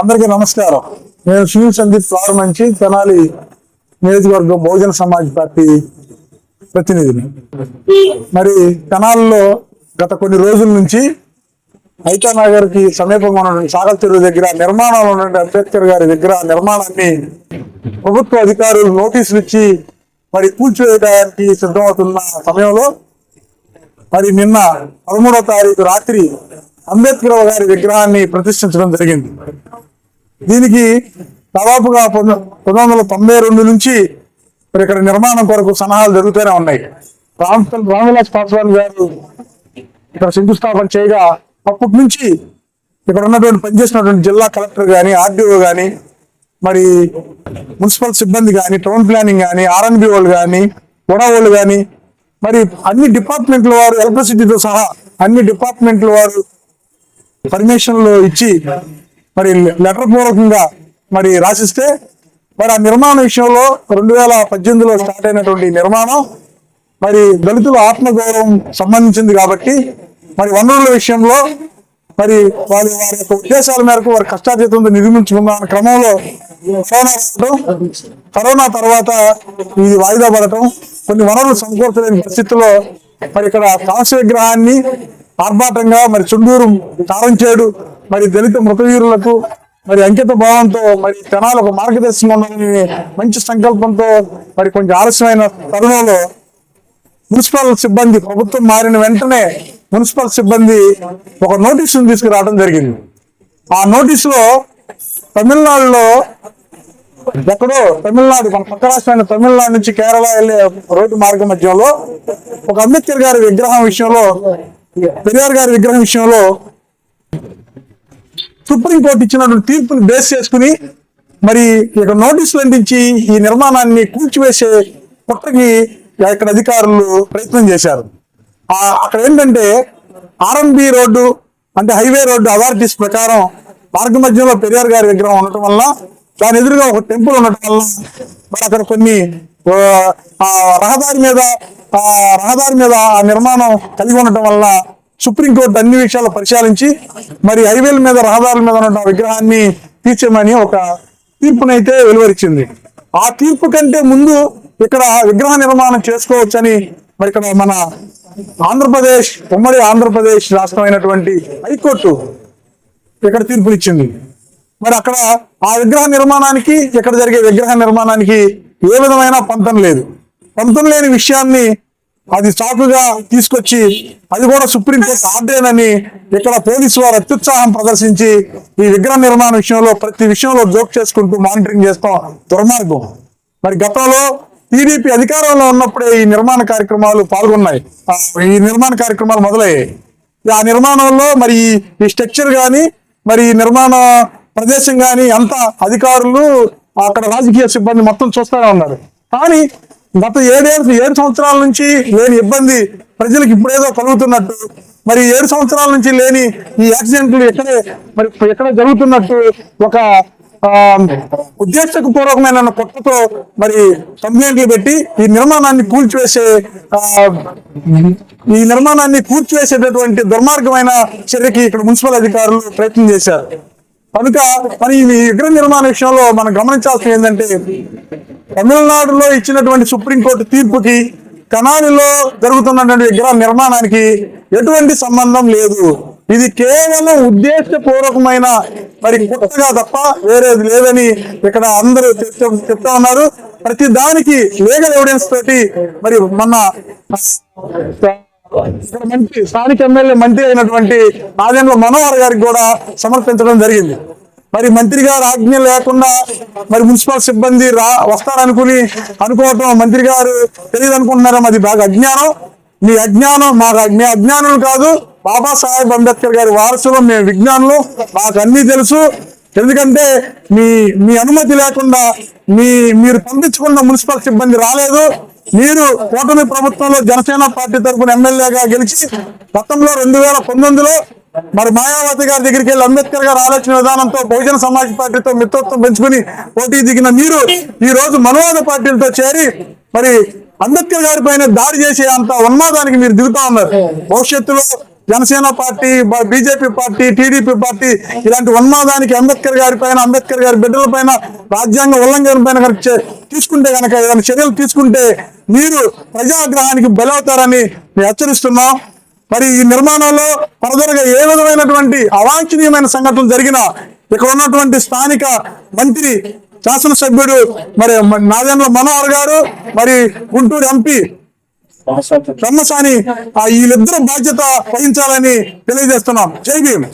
అందరికీ నమస్కారం. నేను సునీల్ సందీప్ ఫ్లవర్ మంచి తెనాలి నియోజకవర్గం బహుజన సమాజ్ పార్టీ ప్రతినిధిని. మరి తెనాలిలో గత కొన్ని రోజుల నుంచి ఐతానగర్కి సమీపంగా ఉన్న సాగల్ చెరువు దగ్గర నిర్మాణంలో ఉన్న అంబేద్కర్ గారి దగ్గర నిర్మాణాన్ని ప్రభుత్వ అధికారులు నోటీసులు ఇచ్చి మరి కూల్చివేయడానికి సిద్ధమవుతున్న సమయంలో మరి నిన్న పదమూడో తారీఖు రాత్రి అంబేద్కర్ గారి విగ్రహాన్ని ప్రతిష్ఠించడం జరిగింది. దీనికి దాదాపుగా పంతొమ్మిది తొంభై రెండు నుంచి మరి ఇక్కడ నిర్మాణం కొరకు సన్నాహాలు జరుగుతూనే ఉన్నాయి. రామ్ రామవిలాస్ పాస్వాన్ గారు ఇక్కడ శంకుస్థాపన చేయగా అప్పటి నుంచి ఇక్కడ ఉన్నటువంటి పనిచేసినటువంటి జిల్లా కలెక్టర్ కానీ ఆర్డీఓ కానీ మరి మున్సిపల్ సిబ్బంది కానీ టౌన్ ప్లానింగ్ కానీ ఆర్ఎన్బి వాళ్ళు కానీ గొడవలు కానీ మరి అన్ని డిపార్ట్మెంట్ల వారు ఎలక్ట్రిసిటీతో సహా అన్ని డిపార్ట్మెంట్ల వారు పర్మిషన్లు ఇచ్చి మరి లెటర్ పూర్వకంగా మరి రాసిస్తే మరి ఆ నిర్మాణ విషయంలో రెండు వేల పద్దెనిమిదిలో స్టార్ట్ అయినటువంటి నిర్మాణం మరి దళితుల ఆత్మగౌరవం సంబంధించింది కాబట్టి మరి వనరుల విషయంలో మరి వారి వారి యొక్క ఉద్దేశాల మేరకు వారి కష్టాతీతంతో నిర్మించుకున్న క్రమంలో కరోనా రావడం కరోనా తర్వాత ఇది వాయిదా పడటం కొన్ని వనరులు సమకూర్చలేని పరిస్థితుల్లో మరి ఇక్కడ కాంస్య విగ్రహాన్ని ఆర్భాటంగా మరి చుండూరు తారంచేడు మరి దళిత మృతవీరులకు మరి అంకిత భావంతో మరి జనాలు ఒక మార్గదర్శనం ఉండాలని మంచి సంకల్పంతో మరి కొంచెం ఆలస్యమైన తరుణంలో మున్సిపల్ సిబ్బంది ప్రభుత్వం మారిన వెంటనే మున్సిపల్ సిబ్బంది ఒక నోటీసును తీసుకురావడం జరిగింది. ఆ నోటీసులో తమిళనాడులో ఎక్కడో తమిళనాడు మన పక్క రాష్ట్రమైన తమిళనాడు నుంచి కేరళ వెళ్ళే రోడ్డు మార్గ మధ్యంలో ఒక అంబేద్కర్ గారి విగ్రహం విషయంలో పెరియార్ గారి విగ్రహం విషయంలో సుప్రీంకోర్టు ఇచ్చినటువంటి తీర్పుని బేస్ చేసుకుని మరి ఇక్కడ నోటీసులు అందించి ఈ నిర్మాణాన్ని కూల్చివేసే కుట్రకి ఇక్కడ అధికారులు ప్రయత్నం చేశారు. అక్కడ ఏంటంటే ఆర్ఎంబి రోడ్డు అంటే హైవే రోడ్డు అథారిటీస్ ప్రకారం మార్గ మధ్యంలో పెరియార్ గారి విగ్రహం ఉండటం వల్ల దాని ఎదురుగా ఒక టెంపుల్ ఉండటం వల్ల మరి అక్కడ కొన్ని రహదారి మీద ఆ రహదారి మీద ఆ నిర్మాణం కలిగి ఉండటం వల్ల సుప్రీంకోర్టు అన్ని విషయాలు పరిశీలించి మరి హైవేల మీద రహదారుల మీద ఉన్న విగ్రహాన్ని తీర్చమని ఒక తీర్పునైతే వెలువరించింది ఆ తీర్పు కంటే ముందు ఇక్కడ విగ్రహ నిర్మాణం చేసుకోవచ్చని మరి ఇక్కడ మన ఆంధ్రప్రదేశ్ ఉమ్మడి ఆంధ్రప్రదేశ్ రాష్ట్రమైనటువంటి హైకోర్టు ఇక్కడ తీర్పునిచ్చింది. మరి అక్కడ ఆ విగ్రహ నిర్మాణానికి ఇక్కడ జరిగే విగ్రహ నిర్మాణానికి ఏ విధమైన పంతం లేదు. పంతం లేని విషయాన్ని అది చాకుగా తీసుకొచ్చి అది కూడా సుప్రీంకోర్టు ఆర్డేనని ఇక్కడ పోలీసు వారు అత్యుత్సాహం ప్రదర్శించి ఈ విగ్రహ నిర్మాణ విషయంలో ప్రతి విషయంలో జోక్ చేసుకుంటూ మానిటరింగ్ చేస్తాం. దుర్మార్గం. మరి గతంలో టీడీపీ అధికారంలో ఉన్నప్పుడే ఈ నిర్మాణ కార్యక్రమాలు పాల్గొన్నాయి. ఈ నిర్మాణ కార్యక్రమాలు మొదలయ్యాయి. ఆ నిర్మాణంలో మరి ఈ- స్ట్రక్చర్ కానీ మరి నిర్మాణ ప్రదేశం కానీ అంత అధికారులు అక్కడ రాజకీయ సిబ్బంది మొత్తం చూస్తూనే ఉన్నారు. కానీ గత ఏడేళ్ళు ఏడు సంవత్సరాల నుంచి లేని ఇబ్బంది ప్రజలకు ఇప్పుడేదో కలుగుతున్నట్టు మరి ఏడు సంవత్సరాల నుంచి లేని ఈ యాక్సిడెంట్లు ఎక్కడే మరి ఎక్కడ జరుగుతున్నట్టు ఒక ఆ, ఉద్దేశపూర్వకమైన కుట్రతో మరి కంప్లైంట్లు పెట్టి ఈ నిర్మాణాన్ని కూల్చివేసే ఈ నిర్మాణాన్ని కూల్చివేసేటటువంటి దుర్మార్గమైన చర్యకి ఇక్కడ మున్సిపల్ అధికారులు ప్రయత్నం చేశారు. కనుక మరి ఈ విగ్రహ నిర్మాణ విషయంలో మనం గమనించాల్సింది ఏంటంటే తమిళనాడులో ఇచ్చినటువంటి సుప్రీంకోర్టు తీర్పుకి కనాలిలో జరుగుతున్నటువంటి విగ్రహ నిర్మాణానికి ఎటువంటి సంబంధం లేదు. ఇది కేవలం ఉద్దేశపూర్వకమైన మరి కొత్తగా తప్ప వేరేది లేదని ఇక్కడ అందరూ చెప్తా చెప్తా ఉన్నారు. ప్రతి దానికి లీగల్ ఎవిడెన్స్ తోటి మరి మన మంత్రి స్థానిక ఎమ్మెల్యే మంత్రి అయినటువంటి రాజేంద్ర మనోహర్ గారికి కూడా సమర్పించడం జరిగింది. మరి మంత్రి గారు ఆజ్ఞ లేకుండా మరి మున్సిపల్ సిబ్బంది రా వస్తారనుకుని అనుకోవటం మంత్రి గారు తెలియదు అనుకుంటున్నారా అది బాగా అజ్ఞానం. మీ అజ్ఞానం మాకు మీ అజ్ఞానులు కాదు. బాబాసాహెబ్ అంబేద్కర్ గారి వారసులు మేము విజ్ఞానులు. మాకు అన్ని తెలుసు. ఎందుకంటే మీ మీ అనుమతి లేకుండా మీ మీరు పంపించుకున్న మున్సిపల్ సిబ్బంది రాలేదు. మీరు కూటమి ప్రభుత్వంలో జనసేన పార్టీ తరఫున ఎమ్మెల్యేగా గెలిచి గతంలో రెండు వేల పంతొమ్మిదిలో మరి మాయావతి గారి దగ్గరికి వెళ్ళి అంబేద్కర్ గారి ఆలోచన విధానంతో బహుజన సమాజ్ పార్టీతో మిత్రత్వం పెంచుకుని పోటీ దిగిన మీరు ఈ రోజు మనోవాద పార్టీలతో చేరి మరి అంబేద్కర్ గారి పైన దాడి చేసే అంత ఉన్మాదానికి మీరు దిగుతా ఉన్నారు. భవిష్యత్తులో Janasena party BJP party TDP party ఇలాంటి ఉన్మాదానికి అంబేద్కర్ గారి పైన అంబేద్కర్ గారి బిడ్డల పైన రాజ్యాంగ ఉల్లంఘన పైన చే- తీసుకుంటే కనుక ఏదైనా చర్యలు తీసుకుంటే మీరు ప్రజాగ్రహానికి బలవుతారని మేము హెచ్చరిస్తున్నాం. మరి ఈ నిర్మాణంలో ఫర్దర్గా ఏ విధమైనటువంటి అవాంఛనీయమైన సంఘటనలు జరిగినా ఇక్కడ ఉన్నటువంటి స్థానిక మంత్రి శాసనసభ్యుడు మరి నాదెండ్ల మనోహర్ గారు మరి గుంటూరు ఎంపీ రమ్మసాని ఆ వీళ్ళిద్దరు బాధ్యత వహించాలని తెలియజేస్తున్నాం. జై భీమ్.